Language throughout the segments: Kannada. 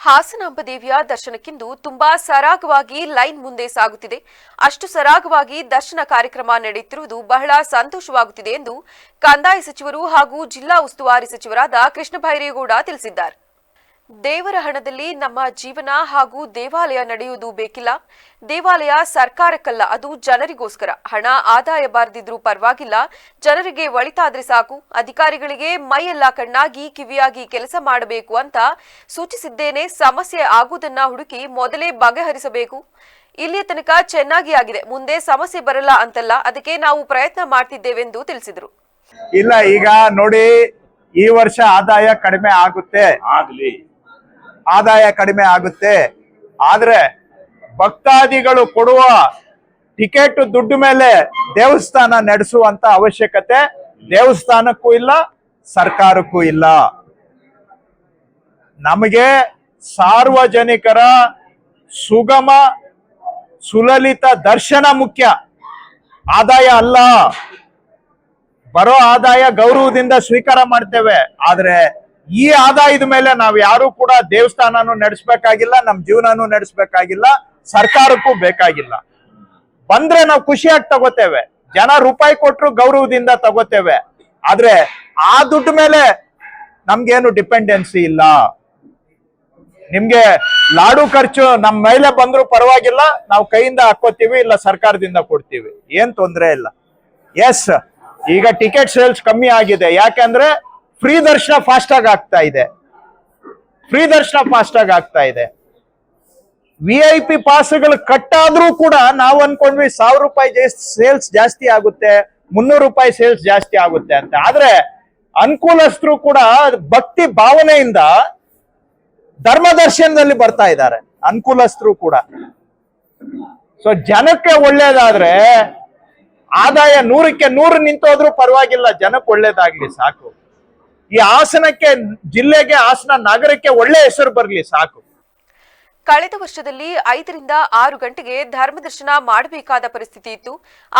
ಹಾಸನಾಂಬ ದೇವಿಯ ದರ್ಶನಕ್ಕಿಂದು ತುಂಬಾ ಸರಾಗವಾಗಿ ಲೈನ್ ಮುಂದೆ ಸಾಗುತ್ತಿದೆ. ಅಷ್ಟು ಸರಾಗವಾಗಿ ದರ್ಶನ ಕಾರ್ಯಕ್ರಮ ನಡೆಯುತ್ತಿರುವುದು ಬಹಳ ಸಂತೋಷವಾಗುತ್ತಿದೆ ಎಂದು ಕಂದಾಯ ಸಚಿವರು ಹಾಗೂ ಜಿಲ್ಲಾ ಉಸ್ತುವಾರಿ ಸಚಿವರಾದ ಕೃಷ್ಣ ಬೈರೇಗೌಡ ತಿಳಿಸಿದ್ದಾರೆ. ದೇವರ ಹಣದಲ್ಲಿ ನಮ್ಮ ಜೀವನ ಹಾಗೂ ದೇವಾಲಯ ನಡೆಯುವುದು ಬೇಕಿಲ್ಲ. ದೇವಾಲಯ ಸರ್ಕಾರಕ್ಕಲ್ಲ ಅದು ಜನರಿಗೋಸ್ಕರ. ಹಣ ಆದಾಯ ಬಾರದಿದ್ರೂ ಪರವಾಗಿಲ್ಲ. ಜನರಿಗೆ ಒಳಿತಾದ್ರೆ ಸಾಕು. ಅಧಿಕಾರಿಗಳಿಗೆ ಮೈಯೆಲ್ಲ ಕಣ್ಣಾಗಿ ಕಿವಿಯಾಗಿ ಕೆಲಸ ಮಾಡಬೇಕು ಅಂತ ಸೂಚಿಸಿದ್ದೇನೆ. ಸಮಸ್ಯೆ ಆಗುವುದನ್ನ ಹುಡುಕಿ ಮೊದಲೇ ಬಗೆಹರಿಸಬೇಕು. ಇಲ್ಲಿಯ ತನಕ ಚೆನ್ನಾಗಿ ಆಗಿದೆ. ಮುಂದೆ ಸಮಸ್ಯೆ ಬರಲ್ಲ ಅಂತಲ್ಲ. ಅದಕ್ಕೆ ನಾವು ಪ್ರಯತ್ನ ಮಾಡ್ತಿದ್ದೇವೆಂದು ತಿಳಿಸಿದರು. ಇಲ್ಲ ಈಗ ನೋಡಿ ಈ ವರ್ಷ ಆದಾಯ ಕಡಿಮೆ ಆಗುತ್ತೆ. ಆಗ್ಲಿ. ಆದಾಯ ಕಡಿಮೆ ಆಗುತ್ತೆ. ಆದ್ರೆ ಭಕ್ತಾದಿಗಳು ಕೊಡುವ ಟಿಕೆಟ್ ದುಡ್ಡು ಮೇಲೆ ದೇವಸ್ಥಾನ ನಡೆಸುವಂತ ಅವಶ್ಯಕತೆ ದೇವಸ್ಥಾನಕ್ಕೂ ಇಲ್ಲ, ಸರ್ಕಾರಕ್ಕೂ ಇಲ್ಲ. ನಮಗೆ ಸಾರ್ವಜನಿಕರ ಸುಗಮ, ಸುಲಲಿತ ದರ್ಶನ ಮುಖ್ಯ. ಆದಾಯ ಅಲ್ಲ. ಬರೋ ಆದಾಯ ಗೌರವದಿಂದ ಸ್ವೀಕಾರ ಮಾಡ್ತೇವೆ. ಆದ್ರೆ ಈ ಆದಾಯದ ಮೇಲೆ ನಾವು ಯಾರು ಕೂಡ ದೇವಸ್ಥಾನನೂ ನಡೆಸ್ಬೇಕಾಗಿಲ್ಲ ನಮ್ಮ ಜೀವನನೂ ನಡೆಸ್ಬೇಕಾಗಿಲ್ಲ, ಸರ್ಕಾರಕ್ಕೂ ಬೇಕಾಗಿಲ್ಲ. ಬಂದ್ರೆ ನಾವು ಖುಷಿಯಾಗಿ ತಗೋತೇವೆ. ಜನ ರೂಪಾಯಿ ಕೊಟ್ಟರು ಗೌರವದಿಂದ ತಗೋತೇವೆ. ಆದ್ರೆ ಆ ದುಡ್ಡು ಮೇಲೆ ನಮ್ಗೇನು ಡಿಪೆಂಡೆನ್ಸಿ ಇಲ್ಲ. ನಿಮ್ಗೆ ಲಾಡು ಖರ್ಚು ನಮ್ಮ ಮೇಲೆ ಬಂದ್ರು ಪರವಾಗಿಲ್ಲ, ನಾವು ಕೈಯಿಂದ ಹಾಕೋತೀವಿ ಇಲ್ಲ ಸರ್ಕಾರದಿಂದ ಕೊಡ್ತೀವಿ. ಏನ್ ತೊಂದರೆ ಇಲ್ಲ. ಎಸ್ ಈಗ ಟಿಕೆಟ್ ಸೇಲ್ಸ್ ಕಮ್ಮಿ ಆಗಿದೆ. ಯಾಕಂದ್ರೆ ಫ್ರೀ ದರ್ಶನ ಫಾಸ್ಟ್ ಆಗಿ ಆಗ್ತಾ ಇದೆ. ಫ್ರೀ ದರ್ಶನ ಫಾಸ್ಟ್ ಆಗಿ ಆಗ್ತಾ ಇದೆ. ವಿ ಐ ಪಿ ಪಾಸ್ಗಳು ಆದ್ರೂ ಕೂಡ ನಾವು ಅನ್ಕೊಂಡ್ವಿ ಸಾವಿರ ರೂಪಾಯಿ ಸೇಲ್ಸ್ ಜಾಸ್ತಿ ಆಗುತ್ತೆ, ಮುನ್ನೂರು ರೂಪಾಯಿ ಸೇಲ್ಸ್ ಜಾಸ್ತಿ ಆಗುತ್ತೆ ಅಂತ. ಆದ್ರೆ ಅನುಕೂಲಸ್ಥರು ಕೂಡ ಭಕ್ತಿ ಭಾವನೆಯಿಂದ ಧರ್ಮ ದರ್ಶನದಲ್ಲಿ ಬರ್ತಾ ಇದ್ದಾರೆ, ಅನುಕೂಲಸ್ಥರು ಕೂಡ. ಸೊ ಜನಕ್ಕೆ ಒಳ್ಳೇದಾದ್ರೆ ಆದಾಯ ನೂರಕ್ಕೆ ನೂರು ನಿಂತೋದ್ರೂ ಪರವಾಗಿಲ್ಲ, ಜನಕ್ಕೆ ಒಳ್ಳೇದಾಗ್ಲಿ ಸಾಕು. ಈ ಹಾಸನಕ್ಕೆ ಜಿಲ್ಲೆಗೆ ಹಾಸನ ನಗರಕ್ಕೆ ಒಳ್ಳೆ ಹೆಸರು ಬರ್ಲಿ ಸಾಕು. ಕಳೆದ ವರ್ಷದಲ್ಲಿ ಐದರಿಂದ ಆರು ಗಂಟೆಗೆ ಧರ್ಮದರ್ಶನ ಮಾಡಬೇಕಾದ ಪರಿಸ್ಥಿತಿ ಇತ್ತು.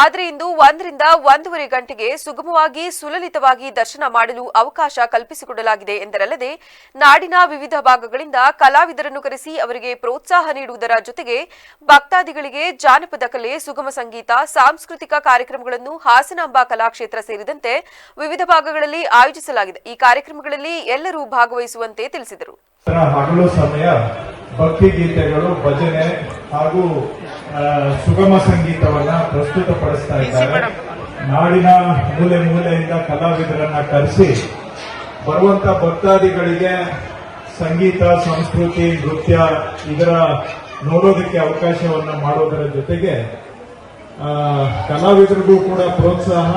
ಆದರೆ ಇಂದು ಒಂದರಿಂದ ಒಂದೂವರೆ ಗಂಟೆಗೆ ಸುಗಮವಾಗಿ ಸುಲಲಿತವಾಗಿ ದರ್ಶನ ಮಾಡಲು ಅವಕಾಶ ಕಲ್ಪಿಸಿಕೊಡಲಾಗಿದೆ ಎಂದರಲ್ಲದೆ, ನಾಡಿನ ವಿವಿಧ ಭಾಗಗಳಿಂದ ಕಲಾವಿದರನ್ನು ಕರೆಸಿ ಅವರಿಗೆ ಪ್ರೋತ್ಸಾಹ ನೀಡುವುದರ ಜೊತೆಗೆ ಭಕ್ತಾದಿಗಳಿಗೆ ಜಾನಪದ ಕಲೆ, ಸುಗಮ ಸಂಗೀತ, ಸಾಂಸ್ಕೃತಿಕ ಕಾರ್ಯಕ್ರಮಗಳನ್ನು ಹಾಸನಾಂಬ ಕಲಾಕ್ಷೇತ್ರ ಸೇರಿದಂತೆ ವಿವಿಧ ಭಾಗಗಳಲ್ಲಿ ಆಯೋಜಿಸಲಾಗಿದೆ. ಈ ಕಾರ್ಯಕ್ರಮಗಳಲ್ಲಿ ಎಲ್ಲರೂ ಭಾಗವಹಿಸುವಂತೆ ತಿಳಿಸಿದರು. ತರ ಹಗಲು ಸಮಯ ಭಕ್ತಿ ಗೀತೆಗಳು ಭಜನೆ ಹಾಗೂ ಸುಗಮ ಸಂಗೀತವನ್ನ ಪ್ರಸ್ತುತಪಡಿಸ್ತಾ ಇದ್ದಾರೆ. ನಾಡಿನ ಮೂಲೆ ಮೂಲೆಯಿಂದ ಕಲಾವಿದರನ್ನ ಕರೆಸಿ ಬರುವಂತ ಭಕ್ತಾದಿಗಳಿಗೆ ಸಂಗೀತ ಸಂಸ್ಕೃತಿ ನೃತ್ಯ ಇದರ ನೋಡೋದಕ್ಕೆ ಅವಕಾಶವನ್ನ ಮಾಡೋದರ ಜೊತೆಗೆ ಕಲಾವಿದರಿಗೂ ಕೂಡ ಪ್ರೋತ್ಸಾಹ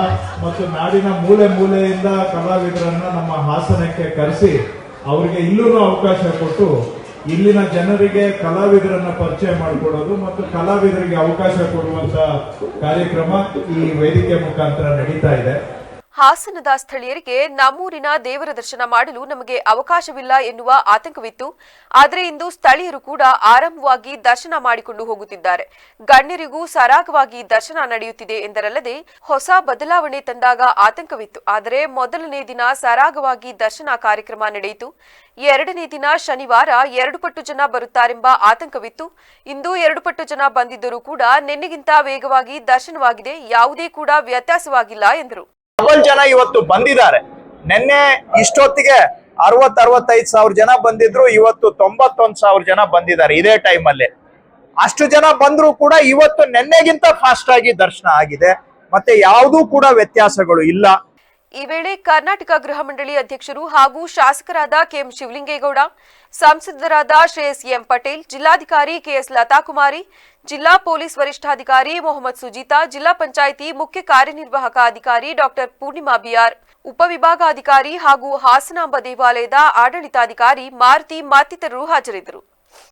ಮತ್ತು ನಾಡಿನ ಮೂಲೆ ಮೂಲೆಯಿಂದ ಕಲಾವಿದರನ್ನ ನಮ್ಮ ಹಾಸನಕ್ಕೆ ಕರೆಸಿ ಅವರಿಗೆ ಇಲ್ಲೂ ಅವಕಾಶ ಕೊಟ್ಟು ಇಲ್ಲಿನ ಜನರಿಗೆ ಕಲಾವಿದರನ್ನ ಪರಿಚಯ ಮಾಡಿಕೊಡೋದು ಮತ್ತು ಕಲಾವಿದರಿಗೆ ಅವಕಾಶ ಕೊಡುವಂತ ಕಾರ್ಯಕ್ರಮ ಈ ವೇದಿಕೆ ಮುಖಾಂತರ ನಡೀತಾ ಇದೆ. ಹಾಸನದ ಸ್ಥಳೀಯರಿಗೆ ನಮ್ಮೂರಿನ ದೇವರ ದರ್ಶನ ಮಾಡಲು ನಮಗೆ ಅವಕಾಶವಿಲ್ಲ ಎನ್ನುವ ಆತಂಕವಿತ್ತು. ಆದರೆ ಇಂದು ಸ್ಥಳೀಯರು ಕೂಡ ಆರಂಭವಾಗಿ ದರ್ಶನ ಮಾಡಿಕೊಂಡು ಹೋಗುತ್ತಿದ್ದಾರೆ. ಗಣ್ಯರಿಗೂ ಸರಾಗವಾಗಿ ದರ್ಶನ ನಡೆಯುತ್ತಿದೆ ಎಂದರಲ್ಲದೆ ಹೊಸ ಬದಲಾವಣೆ ತಂದಾಗ ಆತಂಕವಿತ್ತು. ಆದರೆ ಮೊದಲನೇ ದಿನ ಸರಾಗವಾಗಿ ದರ್ಶನ ಕಾರ್ಯಕ್ರಮ ನಡೆಯಿತು. ಎರಡನೇ ದಿನ ಶನಿವಾರ ಎರಡು ಪಟ್ಟು ಜನ ಬರುತ್ತಾರೆಂಬ ಆತಂಕವಿತ್ತು. ಇಂದು ಎರಡು ಪಟ್ಟು ಜನ ಬಂದಿದ್ದರೂ ಕೂಡ ನಿನ್ನೆಗಿಂತ ವೇಗವಾಗಿ ದರ್ಶನವಾಗಿದೆ. ಯಾವುದೇ ಕೂಡ ವ್ಯತ್ಯಾಸವಾಗಿಲ್ಲ ಎಂದರು. ಡಬಲ್ ಜನ ಇವತ್ತು ಬಂದಿದ್ದಾರೆ. ನಿನ್ನೆ ಇಷ್ಟೊತ್ತಿಗೆ ಅರವತ್ ಅರವತ್ತೈದು ಸಾವಿರ ಜನ ಬಂದಿದ್ರು, ಇವತ್ತು ತೊಂಬತ್ತೊಂದ್ ಸಾವಿರ ಜನ ಬಂದಿದ್ದಾರೆ ಇದೇ ಟೈಮ್ ಅಲ್ಲಿ. ಅಷ್ಟು ಜನ ಬಂದ್ರು ಕೂಡ ಇವತ್ತು ನಿನ್ನೆಗಿಂತ ಫಾಸ್ಟ್ ಆಗಿ ದರ್ಶನ ಆಗಿದೆ. ಮತ್ತೆ ಯಾವುದೂ ಕೂಡ ವ್ಯತ್ಯಾಸಗಳು ಇಲ್ಲ. ಈ ವೇಳೆ ಕರ್ನಾಟಕ ಗೃಹ ಮಂಡಳಿ ಅಧ್ಯಕ್ಷರು ಹಾಗೂ ಶಾಸಕರಾದ ಕೆಎಂ ಶಿವಲಿಂಗೇಗೌಡ, ಸಂಸದರಾದ ಶ್ರೇಯಸ್ ಎಂ ಪಟೇಲ್, ಜಿಲ್ಲಾಧಿಕಾರಿ ಕೆಎಸ್ ಲತಾಕುಮಾರಿ, ಜಿಲ್ಲಾ ಪೊಲೀಸ್ ವರಿಷ್ಠಾಧಿಕಾರಿ ಮೊಹಮ್ಮದ್ ಸುಜೀತಾ, ಜಿಲ್ಲಾ ಪಂಚಾಯಿತಿ ಮುಖ್ಯ ಕಾರ್ಯನಿರ್ವಾಹಕ ಅಧಿಕಾರಿ ಡಾಕ್ಟರ್ ಪೂರ್ಣಿಮಾ ಬಿಆರ್ ಉಪವಿಭಾಗಾಧಿಕಾರಿ ಹಾಗೂ ಹಾಸನಾಂಬ ದೇವಾಲಯದ ಆಡಳಿತಾಧಿಕಾರಿ ಮಾರುತಿ ಮತ್ತಿತರರು ಹಾಜರಿದ್ದರು.